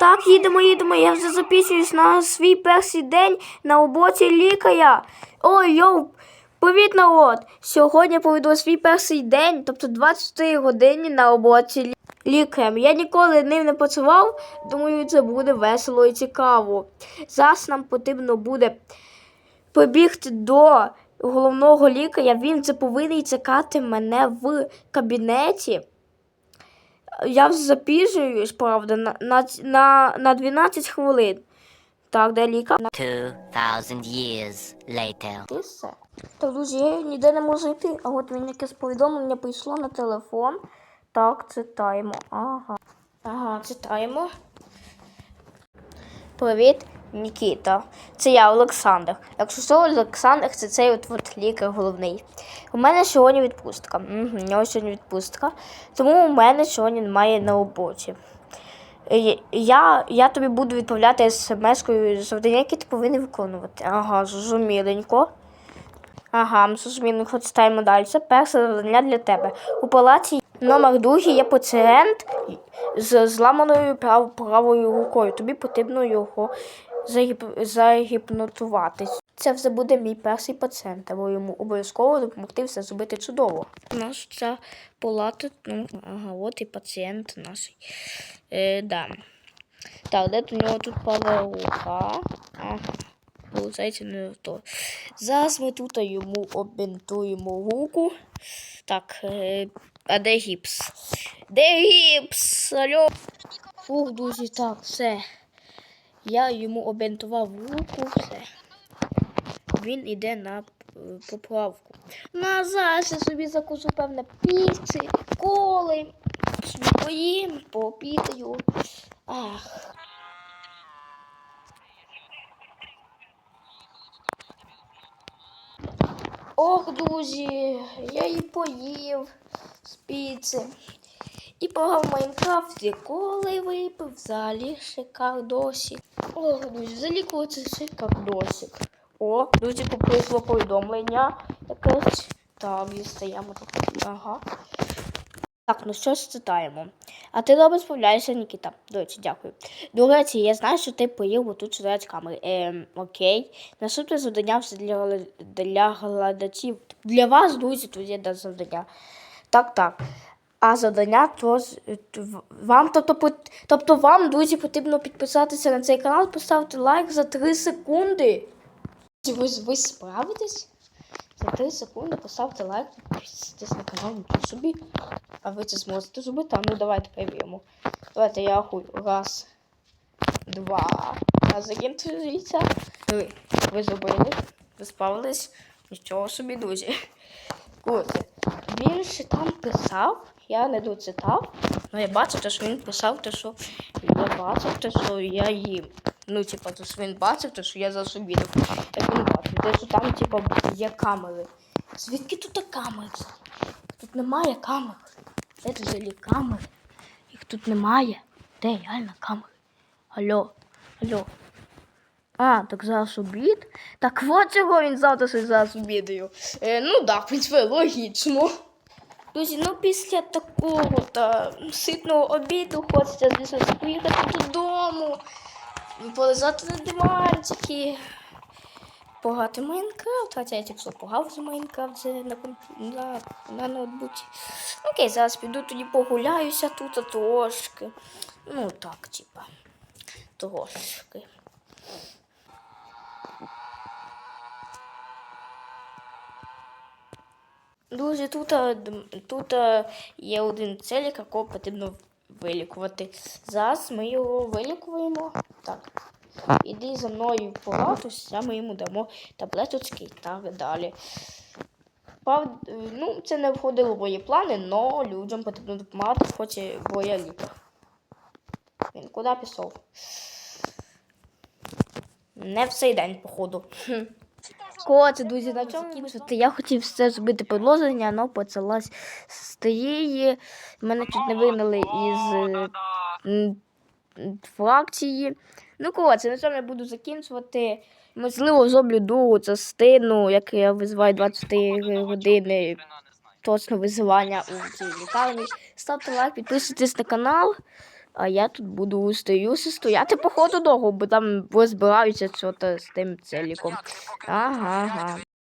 Так, їдемо, їдемо. Я вже записуюсь на свій перший день на роботі лікаря. Ой, йоу, привіт, народ! Сьогодні я проведу свій перший день, тобто 24 години на роботі лі- лікарем. Я ніколи ним не працював, думаю, це буде весело і цікаво. Зараз нам потрібно буде побігти до головного лікаря. Він це повинен чекати мене в кабінеті. Я вже запізнююсь, правда, на, на, на, на 12 хвилин. Так, де лікар? 2,000 years later. Ти все. Так, друзі, я ніде не можу йти. А от мені якесь повідомлення прийшло на телефон. Так, читаємо. Ага. Ага, читаємо. Привіт, Нікіта. Це я, Олександр. Якщо що, Олександр, це цей от, от лікар головний. У мене сьогодні відпустка. Угу, у нього сьогодні відпустка. Тому у мене сьогодні немає на роботі. Е, Я, я тобі буду відправляти смс-кою завдання, які ти повинен виконувати. Ага, зрозуміленько. Ага, зрозуміленько, читаємо далі. Перше завдання для тебе. У палаці номер другий є пацієнт з зламаною прав, правою рукою. Тобі потрібно його загіп... загіпнотувати. Це вже буде мій перший пацієнт, треба йому обов'язково допомогти все зробити чудово. У нас ця палата, ну, ага, от і пацієнт наш. Е, да. Так, де у нього тут права рука? Получається не то. Зараз ми тут йому обінтуємо руку. Так, е, а де гіпс? Де гіпс? Алло? Фух, друзі, так, все. Я йому обінтував руку, все. Він іде на е, поправку. А зараз я собі закусу, певне, піци, коли. Поїм, пообідаю. Ах. Ох, друзі, я і поїв з піци. І пограв в Майнкрафті, коли випив взагалі шикардосик. Ох, друзі, взагалі коли це шикардосик. О, друзі, прийшло повідомлення якесь. Так, дістаємо тут. Ага. Так, ну що ж читаємо. А ти добре справляєшся, Нікіта. До речі, дякую. До речі, я знаю, що ти поїв, бо тут читають камери. Ем, окей. Наступне завдання все для, для глядачів. Для вас, друзі, тут є завдання. Так, так. А завдання то вам, тобто, тобто вам, друзі, потрібно підписатися на цей канал, поставити лайк за 3 секунди. Ви, ви справитесь? За 3 секунди поставте лайк, підписуйтесь на канал нічого собі. А ви це зможете зробити? А ну давайте перевіримо. Давайте я рахую. Раз, два. А закінчується. Ви, ви зробили. Ви справились. Нічого собі, друзі. Круто. Він ще там писав, я не дочитав, але я бачив, те, що він писав, те, що я бачив, те, що я їм. Ну, типа, то, що він бачив, те, що я за собі. Як він бачив, те, що там, типа, є камери. Звідки тут камери? Тут немає камер. Тут взагалі камери? Їх тут немає. Де реально камери? Алло, алло. А, так зараз обід? Так от чого він завтра зараз обідаю. Е, ну да, в принципі, логічно. Друзі, ну після такого та ситного обіду хочеться, звісно, поїхати додому, полежати на диванчики, пограти в Майнкрафт, хоча я тільки що пограв за Майнкрафт на, на, на ноутбуці. Окей, зараз піду тоді погуляюся тут трошки. Ну так, типа, трошки. Друзі, тут, е, тут е, є один целик, якого потрібно вилікувати. Зараз ми його вилікуємо. Так. Іди за мною в палату, ми йому дамо таблеточки і так далі. Правда, ну, це не входило в мої плани, але людям потрібно допомагати, хоч і бо я. Він куди пішов? Не в цей день, походу. Коти, друзі, на чому закінчити? Я хотів все зробити продовження, але почалась з тієї. Мене чуть не вигнали із е, фракції. Ну, коротше, на цьому я буду закінчувати. Можливо, зроблю другу частину, як я визиваю 24 години точно визивання у цій лікарні. Ставте лайк, підписуйтесь на канал. А я тут буду стою стояти по ходу дорогу, бо там розбираються що-то з тим целіком. Ага, ага.